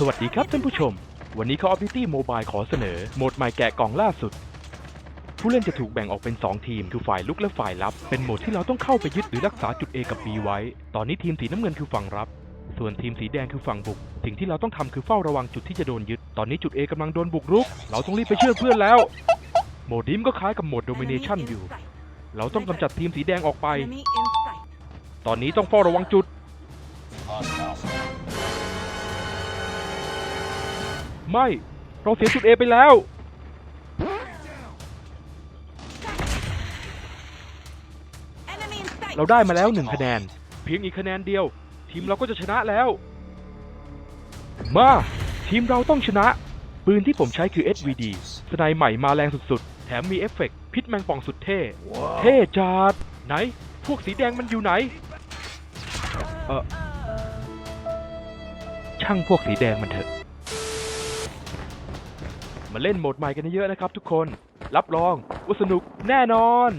สวัสดีครับท่านผู้ชม วันนี้ Call of Duty Mobile ขอเสนอ โหมดใหม่แกะกล่องล่าสุด ผู้เล่นจะถูกแบ่งออกเป็น 2 ทีม คือฝ่ายลุกและฝ่ายรับ เป็นโหมดที่เราต้องเข้าไปยึดหรือรักษาจุด A กับ B ไว้ ตอนนี้ทีมสีน้ำเงินคือฝั่งรับ ส่วนทีมสีแดงคือฝั่งบุก สิ่งที่เราต้องทำคือเฝ้าระวังจุดที่จะโดนยึด ตอนนี้จุด A กำลังโดนบุกรุก เราต้องรีบไปเชื่อเพื่อนแล้ว โหมดนี้มันก็คล้ายกับโหมด Domination อยู่ เราต้องกำจัดทีมสีแดงออกไป ตอนนี้ต้องเฝ้าระวังจุด ไม่ เราเสียจุด A ไปแล้ว เราได้มาแล้วหนึ่งคะแนน เพียงอีกคะแนนเดียว ทีมเราก็จะชนะแล้ว มา ทีมเราต้องชนะ ปืนที่ผมใช้คือ SVD สไนใหม่มาแรงสุดๆ แถมมีเอฟเฟกต์พิษแมงป่องสุดเท่ เท่จัด ไหน พวกสีแดงมันอยู่ไหน เออช่างพวกสีแดงมันเถอะ มาเล่นโหมดใหม่กันเยอะๆนะครับทุกคน รับรองว่าสนุกแน่นอน